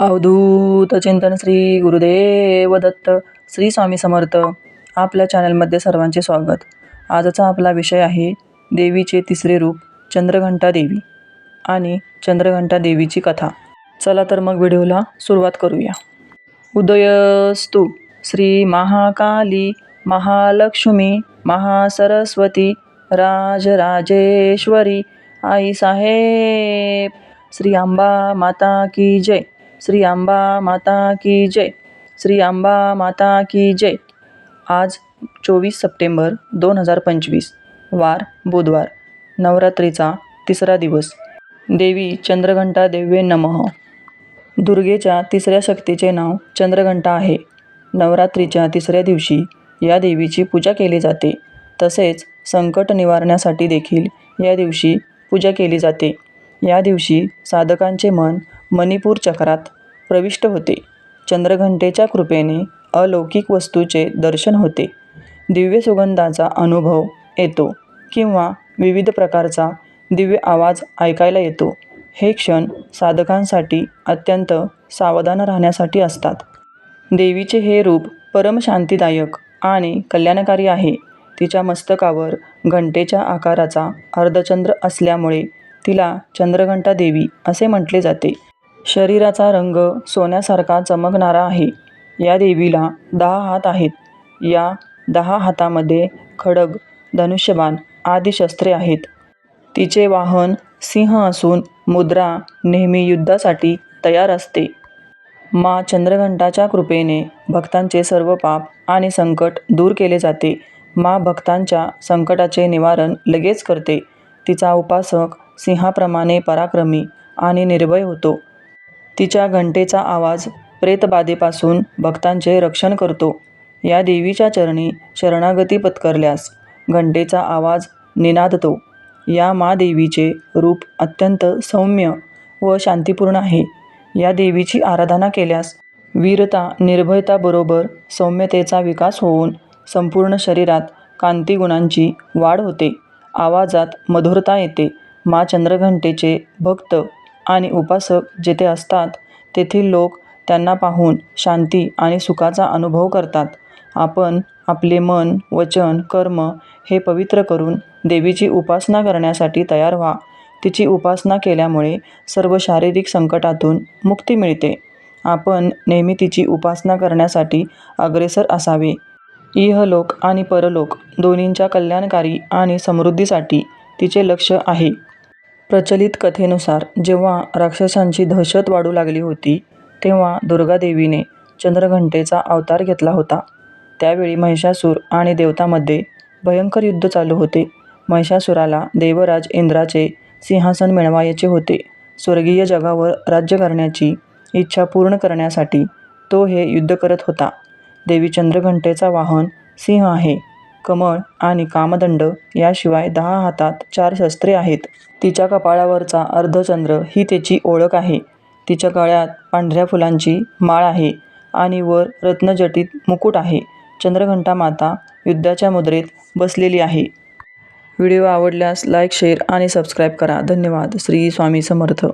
अवधूत चिंतन श्री गुरुदेव दत्त श्री स्वामी समर्थ. आपल्या चॅनलमध्ये सर्वांचे स्वागत. आजचा आपला विषय आहे देवीचे तिसरे रूप चंद्रघंटा देवी आणि चंद्रघंटा देवीची कथा. चला तर मग व्हिडिओला सुरुवात करूया. उदयस्तु श्री महाकाली महालक्ष्मी महासरस्वती राजराजेश्वरी आई साहेब. श्री आंबा माता की जय. श्री आंबा माता की जय. श्री आंबा माता की जय. आज चोवीस सप्टेंबर दोन हजार पंचवीस वार बुधवार नवरात्रीचा तिसरा दिवस. देवी चंद्रघंटा देव्ये नमः. दुर्गेच्या तिसऱ्या शक्तीचे नाव चंद्रघंटा आहे. नवरात्रीच्या तिसऱ्या दिवशी या देवीची पूजा केली जाते. तसेच संकट निवारण्यासाठी देखील या दिवशी पूजा केली जाते. या दिवशी साधकांचे मन मणिपूर चक्रात प्रविष्ट होते. चंद्रघंटेच्या कृपेने अलौकिक वस्तूचे दर्शन होते. दिव्य सुगंधाचा अनुभव येतो किंवा विविध प्रकारचा दिव्य आवाज ऐकायला येतो. हे क्षण साधकांसाठी अत्यंत सावधान राहण्यासाठी असतात. देवीचे हे रूप परमशांतीदायक आणि कल्याणकारी आहे. तिच्या मस्तकावर घंटेच्या आकाराचा अर्धचंद्र असल्यामुळे तिला चंद्रघंटा देवी असे म्हटले जाते. शरीराचा रंग सोन्यासारखा चमकणारा आहे. या देवीला दहा हात आहेत. या दहा हातामध्ये खडग धनुष्यबाण आदी शस्त्रे आहेत. तिचे वाहन सिंह असून मुद्रा नेहमी युद्धासाठी तयार असते. मा चंद्रघंटाच्या कृपेने भक्तांचे सर्व पाप आणि संकट दूर केले जाते. मा भक्तांच्या संकटाचे निवारण लगेच करते. तिचा उपासक सिंहाप्रमाणे पराक्रमी आणि निर्भय होतो. तिच्या घंटेचा आवाज प्रेतबाधेपासून भक्तांचे रक्षण करतो. या देवीच्या चरणी शरणागती पत्करल्यास घंटेचा आवाज निनादतो. या मा देवीचे रूप अत्यंत सौम्य व शांतीपूर्ण आहे. या देवीची आराधना केल्यास वीरता निर्भयताबरोबर सौम्यतेचा विकास होऊन संपूर्ण शरीरात कांतीगुणांची वाढ होते. आवाजात मधुरता येते. मा चंद्रघंटेचे भक्त आणि उपासक जेथे असतात तेथील लोक त्यांना पाहून शांती आणि सुखाचा अनुभव करतात. आपण आपले मन वचन कर्म हे पवित्र करून देवीची उपासना करण्यासाठी तयार व्हा. तिची उपासना केल्यामुळे सर्व शारीरिक संकटातून मुक्ती मिळते. आपण नेहमी तिची उपासना करण्यासाठी अग्रेसर असावे. इहलोक आणि परलोक दोन्हींच्या कल्याणकारी आणि समृद्धीसाठी तिचे लक्ष आहे. प्रचलित कथेनुसार जेव्हा राक्षसांची दहशत वाढू लागली होती तेव्हा दुर्गादेवीने चंद्रघंटेचा अवतार घेतला होता. त्यावेळी महिषासूर आणि देवतामध्ये भयंकर युद्ध चालू होते. महिषासुराला देवराज इंद्राचे सिंहासन मिळवायचे होते. स्वर्गीय जगावर राज्य करण्याची इच्छा पूर्ण करण्यासाठी तो हे युद्ध करत होता. देवी चंद्रघंटेचा वाहन सिंह आहे. कमळ आणि कामदंड याशिवाय दहा हातात चार शस्त्रे आहेत. तिच्या कपाळावरचा अर्धचंद्र ही त्याची ओळख आहे. तिच्या गळ्यात पांढऱ्या फुलांची माळ आहे आणि वर रत्नजटित मुकुट आहे. चंद्रघंटा माता युद्धाच्या मुद्रेत बसलेली आहे. व्हिडिओ आवडल्यास लाईक शेअर आणि सबस्क्राईब करा. धन्यवाद. श्री स्वामी समर्थ.